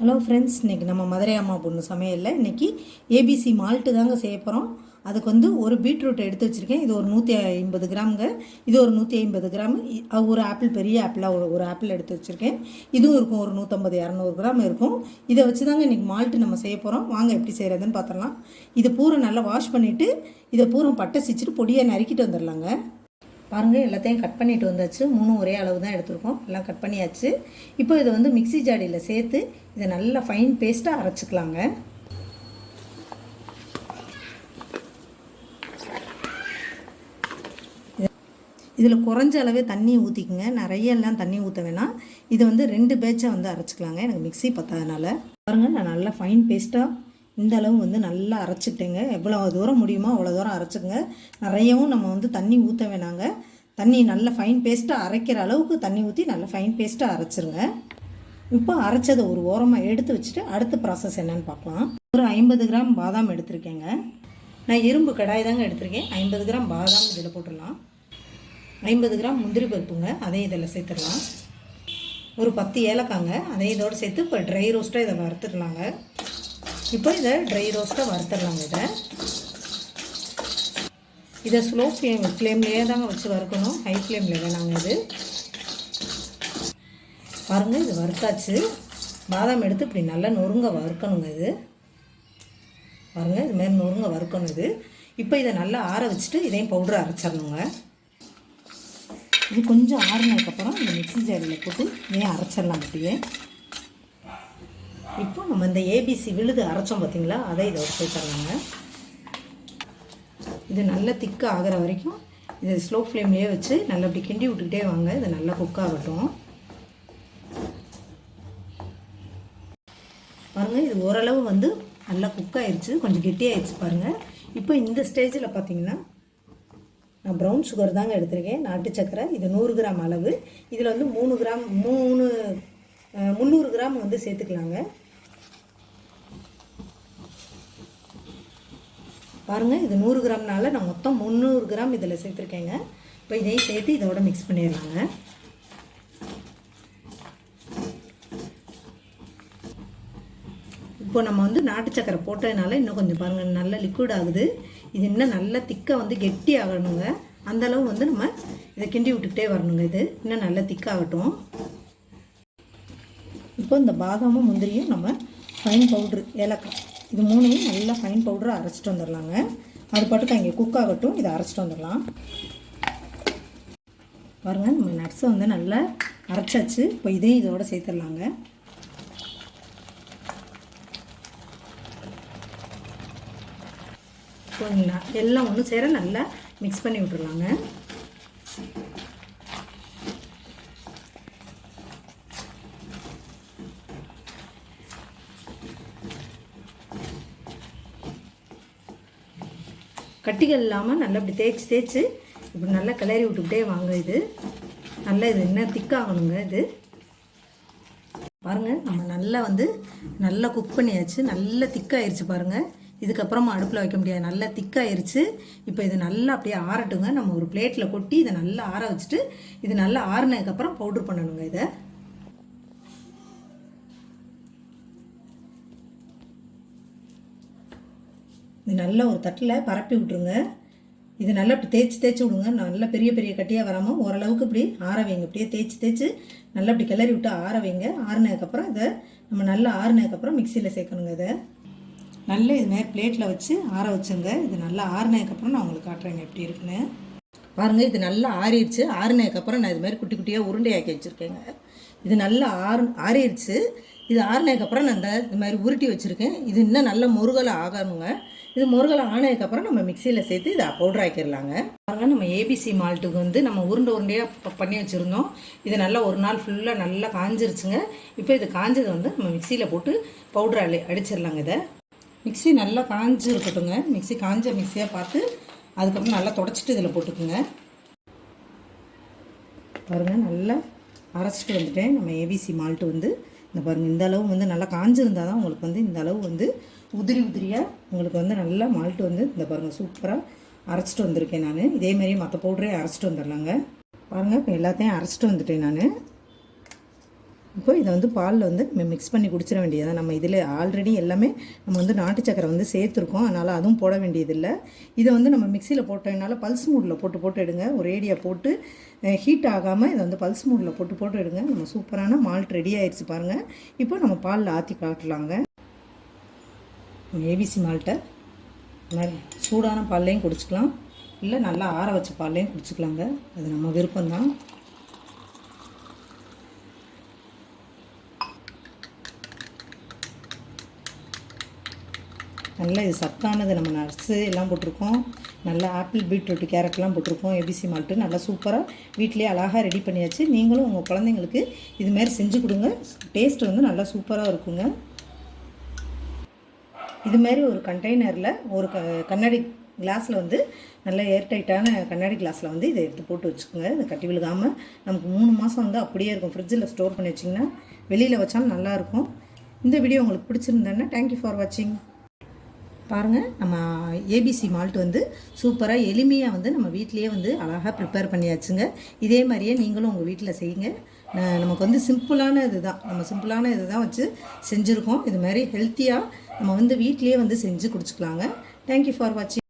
Hello friends இன்றைக்கி நம்ம மதுரை அம்மா பொண்ணு சமையலில் இன்றைக்கி ஏபிசி மால்ட்டு தாங்க செய்ய போகிறோம் அதுக்கு வந்து ஒரு பீட்ரூட் எடுத்து வச்சுருக்கேன். இது ஒரு நூற்றி ஐம்பது கிராமுங்க. இது ஒரு நூற்றி ஐம்பது கிராம். ஒரு ஆப்பிள் பெரிய ஆப்பிளாக ஒரு ஒரு ஆப்பிள் எடுத்து வச்சுருக்கேன். இதுவும் இருக்கும். ஒரு நூற்றம்பது இரநூறு கிராம் இருக்கும். இதை வச்சு தாங்க இன்றைக்கி மால்ட்டு நம்ம செய்ய போகிறோம் வாங்க எப்படி செய்கிறதுன்னு பார்த்துடலாம் இதை பூரா நல்லா வாஷ் பண்ணிவிட்டு இதை பூரா பட்டை சிச்சுட்டு பொடியை நறுக்கிட்டு வந்துடலாங்க பாருங்கள் எல்லாத்தையும் கட் பண்ணிட்டு வந்தாச்சு. மூணும் ஒரே அளவு தான் எடுத்திருக்கோம். எல்லாம் கட் பண்ணியாச்சு. இப்போ இதை வந்து மிக்ஸி ஜாடியில் சேர்த்து இதை நல்லா ஃபைன் பேஸ்ட்டாக அரைச்சிக்கலாங்க. இதில் குறைஞ்ச அளவே தண்ணி ஊற்றிக்குங்க நிறைய எல்லாம் தண்ணி ஊற்ற வேணாம். இதை வந்து ரெண்டு பேட்சாக வந்து அரைச்சிக்கலாங்க. எனக்கு மிக்ஸி பத்தாதனால. பாருங்கள் நான் நல்லா ஃபைன் பேஸ்ட்டாக இந்த அளவு வந்து நல்லா அரைச்சிட்டேங்க. எவ்வளோ தூரம் முடியுமோ அவ்வளோ தூரம் அரைச்சிக்கங்க. நிறையவும் நம்ம வந்து தண்ணி ஊற்ற வேணாங்க. தண்ணி நல்ல ஃபைன் பேஸ்ட்டாக அரைக்கிற அளவுக்கு தண்ணி ஊற்றி நல்லா ஃபைன் பேஸ்ட்டாக அரைச்சிருங்க. இப்போ அரைச்சதை ஒரு ஓரமாக எடுத்து வச்சுட்டு அடுத்த ப்ராசஸ் என்னன்னு பார்க்கலாம். ஒரு ஐம்பது கிராம் பாதாம் எடுத்திருக்கேங்க. நான் இரும்பு கடாய் தாங்க எடுத்திருக்கேன். ஐம்பது கிராம் பாதாம் இதில் போட்டுடலாம். ஐம்பது கிராம் முந்திரி பருப்புங்க அதையும் இதில் சேர்த்துடலாம். ஒரு பத்து ஏலக்காங்க அதையும் இதோடு சேர்த்து இப்போ ட்ரை ரோஸ்ட்டாக இதை வறுத்துடலாங்க. இப்போ இதை ட்ரை ரோஸ்ட்டாக வறுத்துடலாங்க இதை. இதை ஸ்லோ ஃப்ளேம் ஃப்ளேம்லேயே தாங்க வச்சு வறுக்கணும். ஹை ஃப்ளேமில் வேணாங்க இது. பாருங்கள் இது வறுத்தாச்சு. பாதாம் எடுத்து இப்படி நல்லா நொறுங்க வறுக்கணுங்க இது. பாருங்கள் இது மாதிரி நொறுங்க வறுக்கணும் இது. இப்போ இதை நல்லா ஆற வச்சுட்டு இதையும் பவுடர் அரைச்சிடணுங்க. இது கொஞ்சம் ஆறுனதுக்கப்புறம் இந்த மிக்சி ஜாரியில் போட்டு இதையும் அரைச்சிடலாம் அப்படியே. இப்போ நம்ம இந்த ஏபிசி விழுது அரைச்சோம் பார்த்தீங்களா? அதை இதை சேர்த்துடலாங்க இது நல்லா திக்காக ஆகிற வரைக்கும் இதை ஸ்லோ ஃப்ளேம்லேயே வச்சு நல்லா அப்படி கிண்டி விட்டுக்கிட்டே வாங்க. இது நல்லா குக் ஆகட்டும். பாருங்கள் இது ஓரளவு வந்து நல்லா குக் ஆயிடுச்சு கொஞ்சம் கெட்டியாயிடுச்சு பாருங்கள் இப்போ இந்த ஸ்டேஜில் பார்த்தீங்கன்னா நான் ப்ரௌன் சுகர் தாங்க எடுத்திருக்கேன். நாட்டு சக்கரை இது நூறு கிராம் அளவு. இதில் வந்து மூணு கிராம் மூணு முந்நூறு கிராம் வந்து சேர்த்துக்கலாங்க. பாருங்கள் இது நூறு கிராம்னால நான் மொத்தம் முந்நூறு கிராம் இதில் சேர்த்துருக்கேங்க. இப்போ இதையும் சேர்த்து இதோட மிக்ஸ் பண்ணிடலாங்க. இப்போ நம்ம வந்து நாட்டு சக்கரை போட்டதுனால இன்னும் கொஞ்சம் பாருங்கள் நல்லா லிக்விட் ஆகுது. இது இன்னும் நல்லா திக்காக வந்து கெட்டி ஆகணுங்க. அந்தளவு வந்து நம்ம இதை கிண்டி விட்டுக்கிட்டே வரணுங்க இது. இன்னும் நல்லா திக்காகட்டும். இப்போ இந்த பாதாமும் முந்திரியும் நம்ம ஃபைன் பவுட்ரு ஏலக்காய் இது மூணையும் நல்லா ஃபைன் பவுடரை அரைச்சிட்டு வந்துடலாங்க அது பாட்டுக்கு அங்கே குக் ஆகட்டும் இதை அரைச்சிட்டு வந்துடலாம் பாருங்கள் நம்ம நட்ஸை வந்து நல்லா அரைச்சாச்சு. இப்போ இதையும் இதோட சேர்த்துடலாங்க போதுங்களா எல்லாம் ஒன்று சேர நல்லா மிக்ஸ் பண்ணி விட்டுருலாங்க. கட்டிகள் இல்லாமல் நல்லா இப்படி தேய்ச்சி தேய்ச்சி இப்படி நல்லா கிளறி விட்டுக்கிட்டே வாங்க இது. நல்லா இது என்ன திக்காகணுங்க இது. பாருங்கள் நம்ம நல்லா வந்து நல்லா குக் பண்ணியாச்சு. நல்லா திக்காயிருச்சு பாருங்கள் இதுக்கப்புறமா அடுப்பில் வைக்க முடியாது. நல்லா திக்காயிருச்சு. இப்போ இது நல்லா அப்படியே ஆறட்டுங்க. நம்ம ஒரு பிளேட்டில் கொட்டி இதை நல்லா ஆற வச்சுட்டு இது நல்லா ஆறினதுக்கப்புறம் பவுட்ரு பண்ணணுங்க இதை. இது நல்லா ஒரு தட்டில் பரப்பி விட்ருங்க இது நல்லா இப்படி தேய்ச்சி தேய்ச்சி விடுங்க. நல்லா பெரிய பெரிய கட்டியாக வராமல் ஓரளவுக்கு இப்படி ஆற வைங்க. இப்படியே தேய்ச்சி தேய்ச்சி நல்லா இப்படி கிளறி விட்டு ஆற வைங்க. ஆறுனதுக்கப்புறம் இதை நம்ம நல்லா ஆறுனதுக்கப்புறம் மிக்சியில் சேர்க்கணுங்க இதை. நல்லா இது மாதிரி பிளேட்டில் வச்சு ஆற வச்சுங்க. இது நல்லா ஆறுனதுக்கப்புறம் நான் உங்களுக்கு காட்டுறேங்க எப்படி இருக்குன்னு. பாருங்கள் இது நல்லா ஆறிடுச்சு. ஆறுனதுக்கப்புறம் நான் இது மாதிரி குட்டி குட்டியாக உருண்டையாக்கி வச்சுருக்கேங்க. இது நல்லா ஆறு ஆறிடுச்சு. இது ஆறுனதுக்கப்புறம் நான் இந்த இது மாதிரி உருட்டி வச்சுருக்கேன். இது இன்னும் நல்லா முருகலை ஆகணுங்க. இது முருகலை ஆனதுக்கப்புறம் நம்ம மிக்சியில் சேர்த்து இதை பவுடர் ஆக்கிடலாங்க பாருங்க நம்ம ஏபிசி மால்ட்டுக்கு வந்து நம்ம உருண்டை உருண்டையாக பண்ணி வச்சுருந்தோம். இது நல்லா ஒரு நாள் ஃபுல்லாக நல்லா காஞ்சிருச்சுங்க. இப்போ இது காஞ்சது வந்து நம்ம மிக்சியில் போட்டு பவுடர் அடி அடிச்சிடலாங்க இதை. மிக்ஸி நல்லா காஞ்சு இருக்கட்டுங்க மிக்ஸி காஞ்ச மிக்ஸியாக பார்த்து அதுக்கப்புறம் நல்லா தொடச்சிட்டு இதில் போட்டுக்குங்க. பாருங்கள் நல்லா அரைச்சிட்டு வந்துட்டேன். நம்ம ஏபிசி மால்ட்டு வந்து. இந்த பாருங்கள் இந்த அளவு வந்து நல்லா காஞ்சிருந்தால் தான் உங்களுக்கு வந்து இந்த அளவு வந்து உதிரி உதிரியாக உங்களுக்கு வந்து நல்லா மால்ட்டு வந்து இந்த பாருங்கள் சூப்பராக அரைச்சிட்டு வந்திருக்கேன் நான். இதேமாரி மற்ற பவுடரே அரைச்சிட்டு வந்துடலாங்க பாருங்கள் இப்போ எல்லாத்தையும் அரைச்சிட்டு வந்துட்டேன் நான். இப்போ இதை வந்து பாலில் வந்து நம்ம மிக்ஸ் பண்ணி குடிச்சிட வேண்டியது நம்ம இதில் ஆல்ரெடி எல்லாமே நம்ம வந்து நாட்டு சக்கரை வந்து சேர்த்துருக்கோம். அதனால் அதுவும் போட வேண்டியதில்லை. இதை வந்து நம்ம மிக்சியில் போட்டதுனால பல்ஸ் மூடில் போட்டு போட்டு எடுங்க. ஒரு ஏடியா போட்டு ஹீட் ஆகாமல் இதை வந்து பல்ஸ் மூடில் போட்டு போட்டு எடுங்க. நம்ம சூப்பரான மால்ட் ரெடி ஆயிடுச்சு பாருங்கள் இப்போ நம்ம பாலில் ஆற்றி காட்டலாங்க. ஏபிசி மால்ட்டை சூடான பால்லையும் குடிச்சிக்கலாம். இல்லை நல்லா ஆற வச்ச பால்லையும் குடிச்சிக்கலாங்க. அது நம்ம விருப்பம்தான். நல்லா இது சத்தானது நம்ம நட்ஸு எல்லாம் போட்டிருக்கோம். நல்லா ஆப்பிள் பீட்ரூட் கேரட்லாம் போட்டிருக்கோம். ஏபிசி மால்ட்டு நல்லா சூப்பராக வீட்டிலேயே அழகாக ரெடி பண்ணியாச்சு. நீங்களும் உங்கள் குழந்தைங்களுக்கு இதுமாரி செஞ்சு கொடுங்க. டேஸ்ட் வந்து நல்லா சூப்பராக இருக்குங்க. இது மாதிரி ஒரு கண்டெய்னரில் ஒரு க கண்ணாடி கிளாஸில் வந்து நல்ல ஏர்டைட்டான கண்ணாடி கிளாஸில் வந்து இதை எடுத்து போட்டு வச்சுக்கோங்க. இதை கட்டி விழுகாமல் நமக்கு மூணு மாதம் வந்து அப்படியே இருக்கும். ஃப்ரிட்ஜில் ஸ்டோர் பண்ணி வச்சிங்கன்னா வெளியில் வச்சாலும் நல்லாயிருக்கும் இந்த வீடியோ உங்களுக்கு பிடிச்சிருந்தேன்னா தேங்க்யூ ஃபார் வாட்சிங் பாருங்கள் நம்ம ஏபிசி மால்ட் வந்து சூப்பராக எளிமையாக வந்து நம்ம வீட்டிலேயே வந்து அழகாக ப்ரிப்பேர் பண்ணியாச்சுங்க. இதே மாதிரியே நீங்களும் உங்கள் வீட்டில் செய்யுங்க. நமக்கு வந்து சிம்பிளான இது தான் நம்ம சிம்பிளான இது தான் வச்சு செஞ்சுருக்கோம். இது மாதிரி ஹெல்த்தியாக நம்ம வந்து வீட்டிலேயே வந்து செஞ்சு குடிச்சிக்கலாங்க. தேங்க்யூ ஃபார் வாட்சிங்